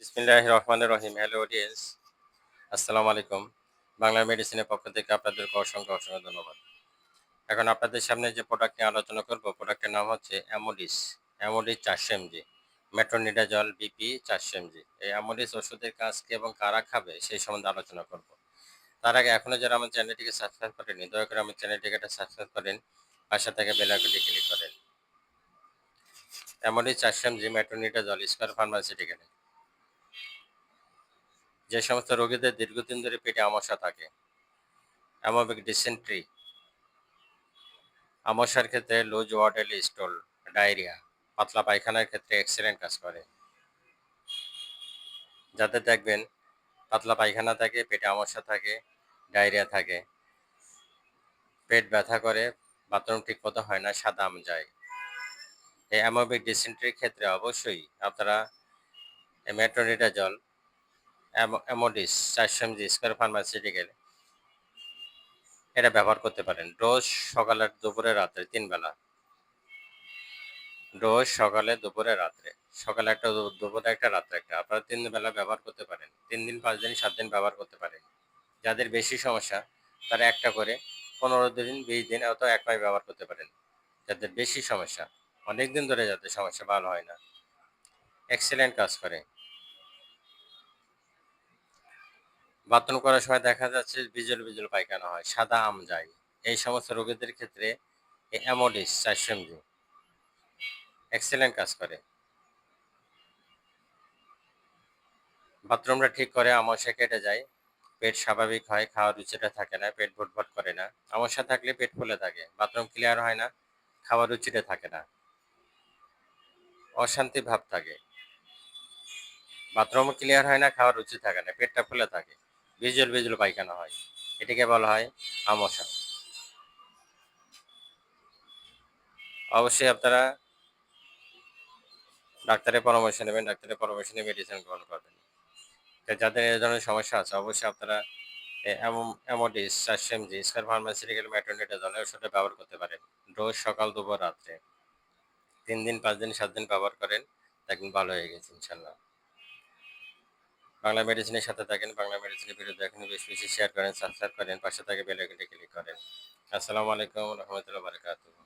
বিসমিল্লাহ রহমান রহিম hello audience আসসালামু আলাইকুম। বাংলা মেডিসিনের পক্ষ থেকে আপনাদেরকে অসংখ্য অসংখ্য ধন্যবাদ। এখন আপনাদের সামনে যে প্রোডাক্ট নিয়ে আলোচনা করব প্রোডাক্টের নাম হচ্ছে অ্যামোডিস অ্যামোডিস চারশো এমজি মেট্রোনিডাজল বিপি চারশো এমজি। এই অ্যামোডিস ওষুধের কাজ কি এবং কারা খাবে সেই সম্বন্ধে আলোচনা করব। তার আগে এখনও যারা আমার চ্যানেলটিকে সাবস্ক্রাইব করেনি দয়া করে আমার চ্যানেলটিকে একটা সাবস্ক্রাইব করেন, পাশে থেকে বেলাইকনটি ক্লিক করেন। অ্যামোডিস চারশো এমজি মেট্রোনিডাজল স্কোয়ার ফার্মাসিউটিক্যালে যে সমস্ত রোগীদের দীর্ঘদিন ধরে পেটে আমসা থাকে, অ্যামোবিক ডিসেন্ট্রি আমসার ক্ষেত্রে লুজ ওয়াটারলি স্টোল, ডায়রিয়া, পাতলা পায়খানার ক্ষেত্রে এক্সেলেন্ট কাজ করে। যাতে দেখবেন পাতলা পায়খানা থাকে, পেটে আমসা থাকে, ডায়রিয়া থাকে, পেট ব্যথা করে, বাথরুম ঠিক মতো হয় না, সাদা আম যায়। এই অ্যামোবিক ডিসেন্ট্রির ক্ষেত্রে অবশ্যই আপনারা মেট্রোনিডাজল অ্যামোডিস চারশো এমজি স্কোয়ার ফার্মাসিউটিক্যাল। এটা ব্যবহার করতে পারেন। ডোজ সকালের দুপুরে রাত্রে তিন বেলা ডোজ সকালে দুপুরে রাত্রে। সকালে একটা, দুপুরে একটা, রাত্রে একটা। আপনারা তিন বেলা ব্যবহার করতে পারেন। তিন দিন পাঁচ দিন সাত দিন ব্যবহার করতে পারেন। যাদের বেশি সমস্যা, তারা একটা করে পনেরো দিন, বিশ দিন অথবা এক মাস ব্যবহার করতে পারেন। যাদের বেশি সমস্যা অনেক দিন ধরে যাদের সমস্যা, ভালো হয় না। এক্সেলেন্ট কাজ করে। বাথরুম করার সময় দেখা যাচ্ছে বিজল বিজল পায়খানা হয়, সাদা আম যায়। এই সমস্ত রোগীদের ক্ষেত্রে অ্যামোডিস চারশো এমজি এক্সেলেন্ট কাজ করে। বাথরুমটা ঠিক করে আমসা কেটে যায়। পেট স্বাভাবিক হয়, খাওয়ার রুচিটা থাকে না, পেট ভটভট করে না। আমসা থাকলে পেট ফুলে থাকে, বাথরুম ক্লিয়ার হয় না, খাওয়ার রুচিটা থাকে না। অশান্তি ভাব থাকে। বাথরুম ক্লিয়ার হয় না, খাওয়ার রুচি থাকে না, পেটটা ফুলে থাকে। ভিজুয়াল ভিজুয়াল পায়খানা হয়। এটাকে বলা হয় আমসা। অবশ্যই আপনারা ডাক্তারের পরামর্শ নেবেন, ডাক্তারের পরামর্শ নিয়ে মেডিসিন গ্রহণ করবেন। যাদের এই ধরনের সমস্যা আছে, অবশ্যই আপনারা অ্যামোডিস চারশো এমজি স্কার ব্যবহার করতে পারেন। ডোজ সকাল, দুপুর, রাত্রে। তিন দিন, পাঁচ দিন, সাত দিন ব্যবহার করেন দেখবেন ভালো হয়ে গেছে ইনশাল্লাহ বাংলা মেডিসিনের সাথে থাকেন, বাংলা মেডিসিনের ভিডিও দেখেন বেশি বেশি শেয়ার করেন সাবস্ক্রাইব করেন, পাশে থাকে বেলাইকনটি ক্লিক করেন। আসসালামু আলাইকুম রহমতুল্লাহ বারকাতুহ।